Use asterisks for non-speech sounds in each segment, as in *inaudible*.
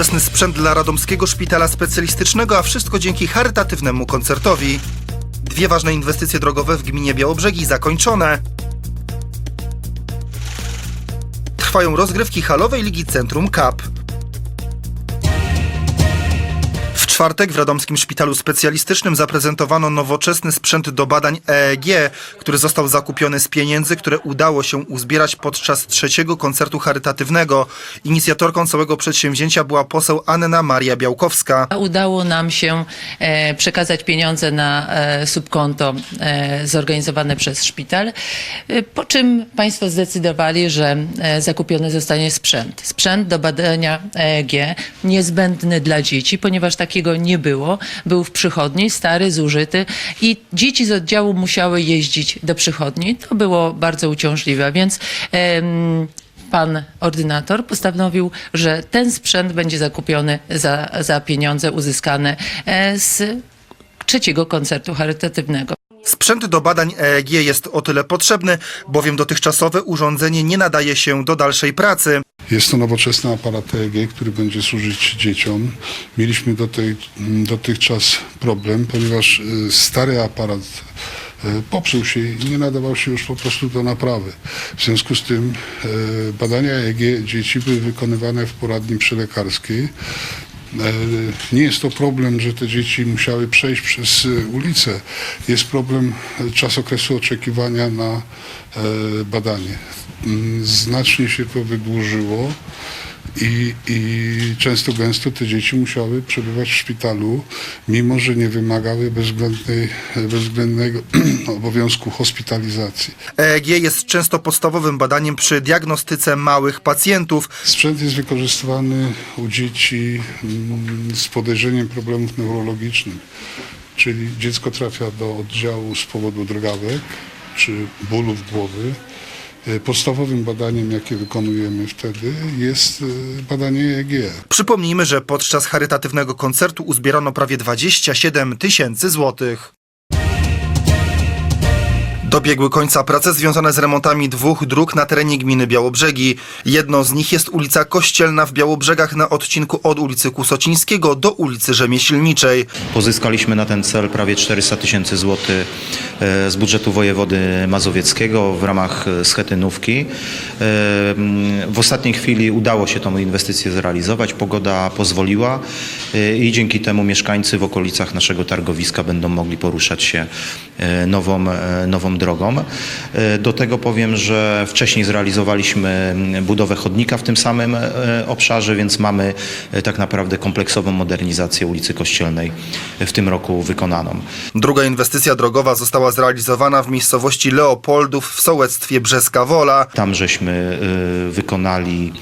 Nowoczesny sprzęt dla Radomskiego Szpitala Specjalistycznego, a wszystko dzięki charytatywnemu koncertowi. Dwie ważne inwestycje drogowe w gminie Białobrzegi zakończone. Trwają rozgrywki halowej Ligi Centrum Cup. Czwartek w Radomskim Szpitalu Specjalistycznym zaprezentowano nowoczesny sprzęt do badań EEG, który został zakupiony z pieniędzy, które udało się uzbierać podczas trzeciego koncertu charytatywnego. Inicjatorką całego przedsięwzięcia była poseł Anna Maria Białkowska. Udało nam się e, przekazać pieniądze na e, subkonto e, zorganizowane przez szpital, po czym państwo zdecydowali, że zakupiony zostanie sprzęt. Sprzęt do badania EEG niezbędny dla dzieci, ponieważ takiego nie było. Był w przychodni, stary, zużyty i dzieci z oddziału musiały jeździć do przychodni. To było bardzo uciążliwe, więc em, pan ordynator postanowił, że ten sprzęt będzie zakupiony za, za pieniądze uzyskane e, z trzeciego koncertu charytatywnego. Sprzęt do badań EEG jest o tyle potrzebny, bowiem dotychczasowe urządzenie nie nadaje się do dalszej pracy. Jest to nowoczesny aparat EEG, który będzie służyć dzieciom. Mieliśmy do tej, dotychczas problem, ponieważ y, stary aparat y, popsuł się i nie nadawał się już po prostu do naprawy. W związku z tym y, badania EEG dzieci były wykonywane w poradni przylekarskiej. E, Nie jest to problem, że te dzieci musiały przejść przez e, ulicę. Jest problem e, czas okresu oczekiwania na badanie. Mm, Znacznie się to wydłużyło i, i często gęsto te dzieci musiały przebywać w szpitalu, mimo że nie wymagały bezwzględnej, bezwzględnego *clears throat* obowiązku hospitalizacji. EEG jest często podstawowym badaniem przy diagnostyce małych pacjentów. Sprzęt jest wykorzystywany u dzieci mm, z podejrzeniem problemów neurologicznych, czyli dziecko trafia do oddziału z powodu drgawek czy bólów głowy. E, Podstawowym badaniem, jakie wykonujemy wtedy, jest e, badanie EEG. Przypomnijmy, że podczas charytatywnego koncertu uzbierano prawie 27 tysięcy złotych. Dobiegły końca prace związane z remontami dwóch dróg na terenie gminy Białobrzegi. Jedną z nich jest ulica Kościelna w Białobrzegach na odcinku od ulicy Kusocińskiego do ulicy Rzemieślniczej. Pozyskaliśmy na ten cel prawie 400 tysięcy złotych e, z budżetu wojewody mazowieckiego w ramach e, schetynówki. E, W ostatniej chwili udało się tą inwestycję zrealizować, pogoda pozwoliła i dzięki temu mieszkańcy w okolicach naszego targowiska będą mogli poruszać się nową, nową drogą. E, Do tego powiem, że wcześniej zrealizowaliśmy budowę chodnika w tym samym e, obszarze, więc mamy e, tak naprawdę kompleksową modernizację ulicy Kościelnej w tym roku wykonaną. Druga inwestycja drogowa została zrealizowana w miejscowości Leopoldów w sołectwie Brzeska Wola. Tam żeśmy wykonali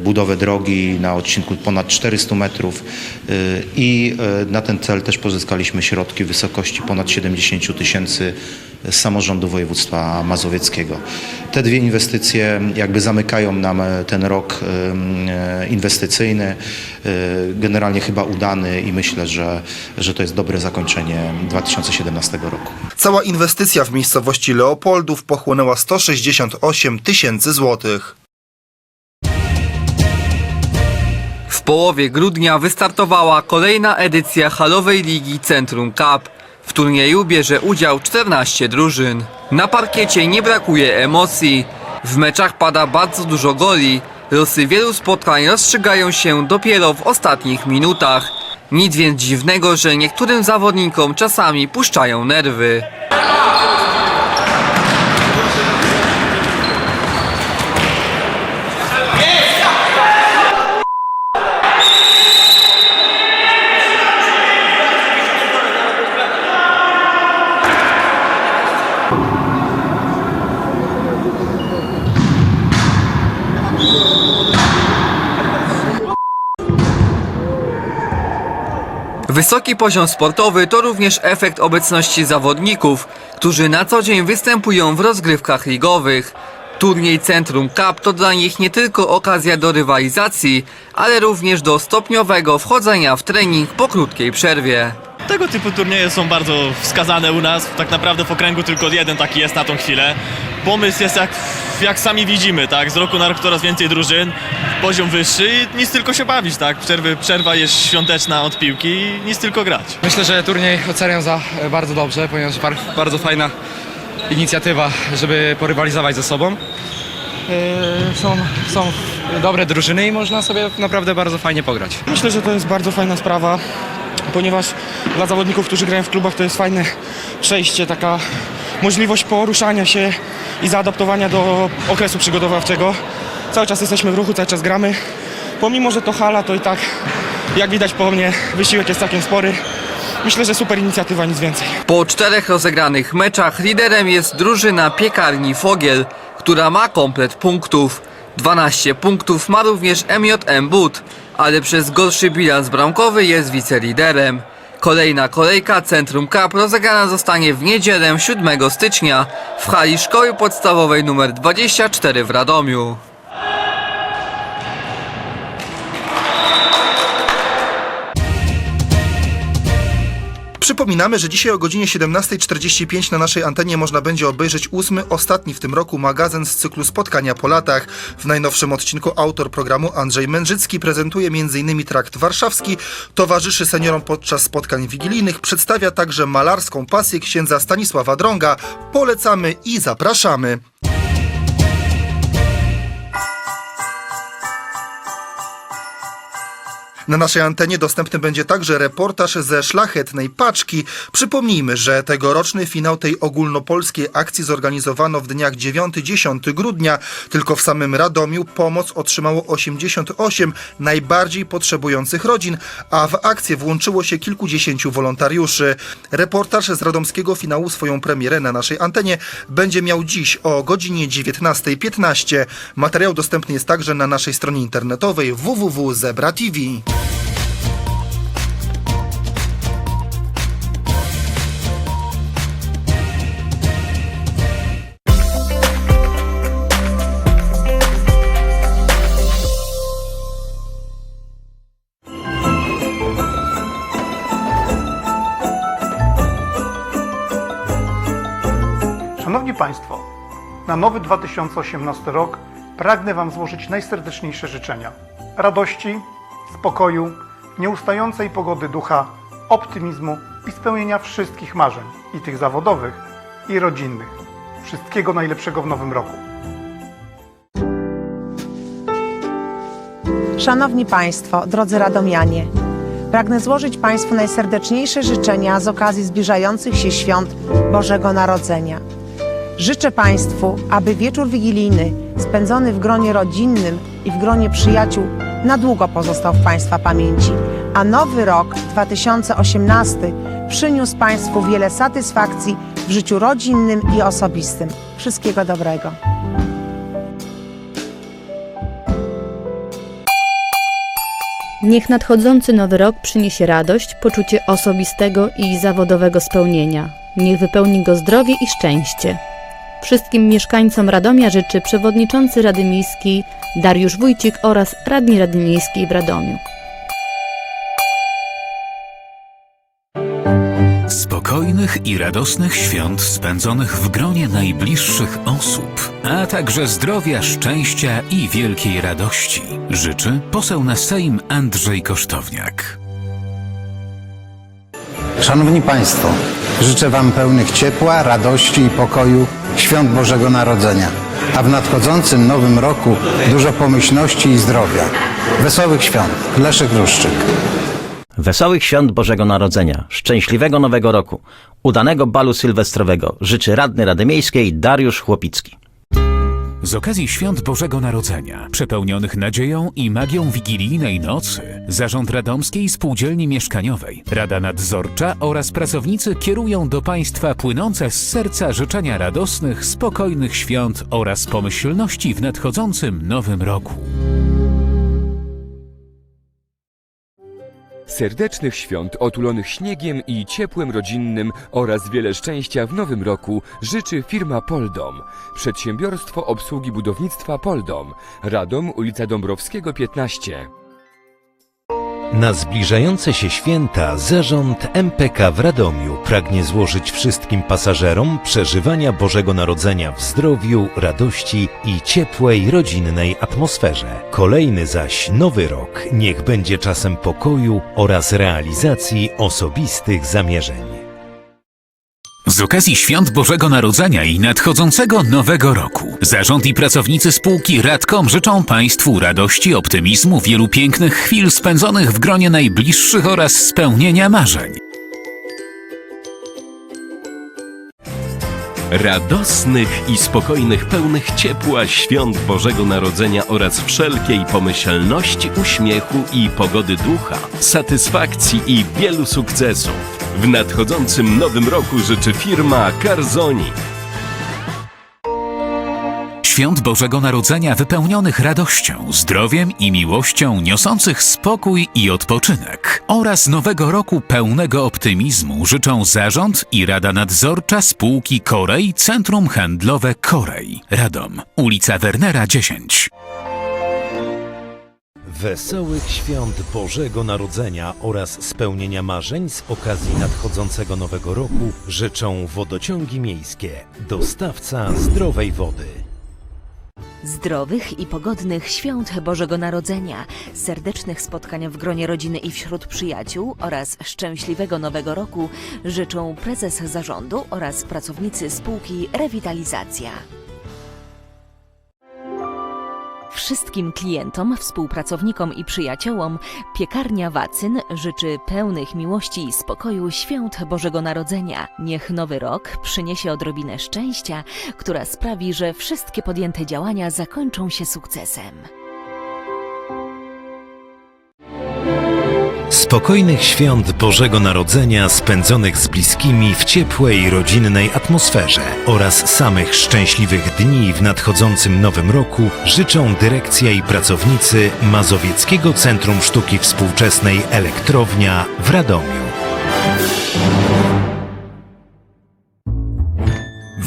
budowę drogi na odcinku ponad 400 metrów y, i y, na ten cel też pozyskaliśmy środki w wysokości ponad 70 tysięcy z samorządu województwa mazowieckiego. Te dwie inwestycje jakby zamykają nam e, ten rok inwestycyjny, generalnie chyba udany i myślę, że, że to jest dobre zakończenie 2017 roku. Cała inwestycja w miejscowości Leopoldów pochłonęła 168 tysięcy złotych. Połowie grudnia wystartowała kolejna edycja halowej ligi Centrum Cup. W turnieju bierze udział 14 drużyn. Na parkiecie nie brakuje emocji. W meczach pada bardzo dużo goli. Losy wielu spotkań rozstrzygają się dopiero w ostatnich minutach. Nic więc dziwnego, że niektórym zawodnikom czasami puszczają nerwy. Wysoki poziom sportowy to również efekt obecności zawodników, którzy na co dzień występują w rozgrywkach ligowych. Turniej Centrum Cup to dla nich nie tylko okazja do rywalizacji, ale również do stopniowego wchodzenia w trening po krótkiej przerwie. Tego typu turnieje są bardzo wskazane u nas. Tak naprawdę w okręgu tylko jeden taki jest na tą chwilę. Pomysł jest jak, jak sami widzimy, tak? Z roku na rok coraz więcej drużyn. Poziom wyższy i nic tylko się bawić, tak? Przerwy, przerwa jest świąteczna od piłki i nic tylko grać. Myślę, że turniej oceniam za e, bardzo dobrze, ponieważ bar- bardzo fajna inicjatywa, żeby porywalizować ze sobą. E, Są, są dobre drużyny i można sobie naprawdę bardzo fajnie pograć. Myślę, że to jest bardzo fajna sprawa, ponieważ dla zawodników, którzy grają w klubach, to jest fajne przejście, taka możliwość poruszania się i zaadaptowania do okresu przygotowawczego. Cały czas jesteśmy w ruchu, cały czas gramy. Pomimo, że to hala, to i tak, jak widać po mnie, wysiłek jest całkiem spory. Myślę, że super inicjatywa, nic więcej. Po czterech rozegranych meczach liderem jest drużyna piekarni Fogiel, która ma komplet punktów. 12 punktów ma również MJM But, ale przez gorszy bilans bramkowy jest wiceliderem. Kolejna kolejka Centrum Cup rozegrana zostanie w niedzielę 7 stycznia w hali Szkoły Podstawowej nr 24 w Radomiu. Przypominamy, że dzisiaj o godzinie 17.45 na naszej antenie można będzie obejrzeć ósmy, ostatni w tym roku magazyn z cyklu Spotkania po latach. W najnowszym odcinku autor programu Andrzej Mędrzycki prezentuje m.in. trakt warszawski, towarzyszy seniorom podczas spotkań wigilijnych, przedstawia także malarską pasję księdza Stanisława Drąga. Polecamy i zapraszamy. Na naszej antenie dostępny będzie także reportaż ze szlachetnej paczki. Przypomnijmy, że tegoroczny finał tej ogólnopolskiej akcji zorganizowano w dniach 9-10 grudnia. Tylko w samym Radomiu pomoc otrzymało 88 najbardziej potrzebujących rodzin, a w akcję włączyło się kilkudziesięciu wolontariuszy. Reportaż z radomskiego finału swoją premierę na naszej antenie będzie miał dziś o godzinie 19.15. Materiał dostępny jest także na naszej stronie internetowej www.zebra.tv. Szanowni Państwo, na nowy 2018 rok pragnę Wam złożyć najserdeczniejsze życzenia. Radości, spokoju, nieustającej pogody ducha, optymizmu i spełnienia wszystkich marzeń, i tych zawodowych, i rodzinnych. Wszystkiego najlepszego w nowym roku. Szanowni Państwo, drodzy Radomianie, pragnę złożyć Państwu najserdeczniejsze życzenia z okazji zbliżających się świąt Bożego Narodzenia. Życzę Państwu, aby wieczór wigilijny spędzony w gronie rodzinnym i w gronie przyjaciół na długo pozostał w Państwa pamięci, a nowy rok 2018 przyniósł Państwu wiele satysfakcji w życiu rodzinnym i osobistym. Wszystkiego dobrego. Niech nadchodzący nowy rok przyniesie radość, poczucie osobistego i zawodowego spełnienia. Niech wypełni go zdrowie i szczęście. Wszystkim mieszkańcom Radomia życzy przewodniczący Rady Miejskiej Dariusz Wójcik oraz radni Rady Miejskiej w Radomiu. Spokojnych i radosnych świąt spędzonych w gronie najbliższych osób, a także zdrowia, szczęścia i wielkiej radości. Życzy poseł na Sejm Andrzej Kosztowniak. Szanowni Państwo, życzę Wam pełnych ciepła, radości i pokoju świąt Bożego Narodzenia, a w nadchodzącym nowym roku dużo pomyślności i zdrowia. Wesołych świąt. Leszek Ruszczyk. Wesołych świąt Bożego Narodzenia, szczęśliwego Nowego Roku, udanego balu sylwestrowego życzy radny Rady Miejskiej Dariusz Chłopicki. Z okazji świąt Bożego Narodzenia, przepełnionych nadzieją i magią wigilijnej nocy, Zarząd Radomskiej Spółdzielni Mieszkaniowej, Rada Nadzorcza oraz pracownicy kierują do Państwa płynące z serca życzenia radosnych, spokojnych świąt oraz pomyślności w nadchodzącym nowym roku. Serdecznych świąt otulonych śniegiem i ciepłem rodzinnym oraz wiele szczęścia w nowym roku życzy firma Poldom. Przedsiębiorstwo obsługi budownictwa Poldom. Radom, ulica Dąbrowskiego 15. Na zbliżające się święta zarząd MPK w Radomiu pragnie złożyć wszystkim pasażerom przeżywania Bożego Narodzenia w zdrowiu, radości i ciepłej, rodzinnej atmosferze. Kolejny zaś nowy rok niech będzie czasem pokoju oraz realizacji osobistych zamierzeń. Z okazji Świąt Bożego Narodzenia i nadchodzącego Nowego Roku zarząd i pracownicy spółki Radcom życzą Państwu radości, optymizmu, wielu pięknych chwil spędzonych w gronie najbliższych oraz spełnienia marzeń. Radosnych i spokojnych, pełnych ciepła świąt Bożego Narodzenia oraz wszelkiej pomyślności, uśmiechu i pogody ducha, satysfakcji i wielu sukcesów. W nadchodzącym nowym roku życzy firma Carzoni. Świąt Bożego Narodzenia wypełnionych radością, zdrowiem i miłością, niosących spokój i odpoczynek oraz nowego roku pełnego optymizmu życzą zarząd i Rada Nadzorcza spółki Korej Centrum Handlowe Korej. Radom, ulica Wernera 10. Wesołych świąt Bożego Narodzenia oraz spełnienia marzeń z okazji nadchodzącego nowego roku życzą wodociągi miejskie, dostawca zdrowej wody. Zdrowych i pogodnych świąt Bożego Narodzenia, serdecznych spotkań w gronie rodziny i wśród przyjaciół oraz szczęśliwego nowego roku życzą prezes zarządu oraz pracownicy spółki Rewitalizacja. Wszystkim klientom, współpracownikom i przyjaciołom piekarnia Wacyn życzy pełnych miłości i spokoju świąt Bożego Narodzenia. Niech nowy rok przyniesie odrobinę szczęścia, która sprawi, że wszystkie podjęte działania zakończą się sukcesem. Spokojnych świąt Bożego Narodzenia spędzonych z bliskimi w ciepłej, rodzinnej atmosferze oraz samych szczęśliwych dni w nadchodzącym nowym roku życzą dyrekcja i pracownicy Mazowieckiego Centrum Sztuki Współczesnej Elektrownia w Radomiu.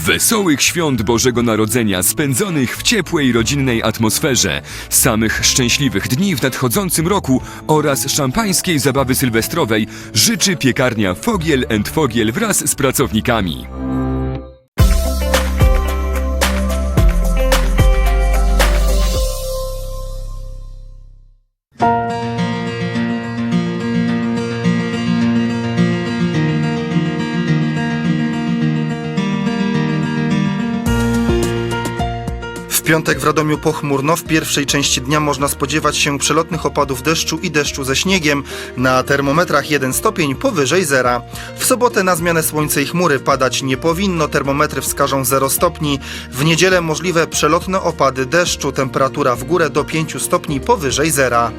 Wesołych świąt Bożego Narodzenia spędzonych w ciepłej rodzinnej atmosferze, samych szczęśliwych dni w nadchodzącym roku oraz szampańskiej zabawy sylwestrowej życzy piekarnia Fogiel Fogiel wraz z pracownikami. Piątek w Radomiu pochmurno. W pierwszej części dnia można spodziewać się przelotnych opadów deszczu i deszczu ze śniegiem. Na termometrach 1 stopień powyżej zera. W sobotę na zmianę słońce i chmury padać nie powinno. Termometry wskażą 0 stopni. W niedzielę możliwe przelotne opady deszczu. Temperatura w górę do 5 stopni powyżej zera.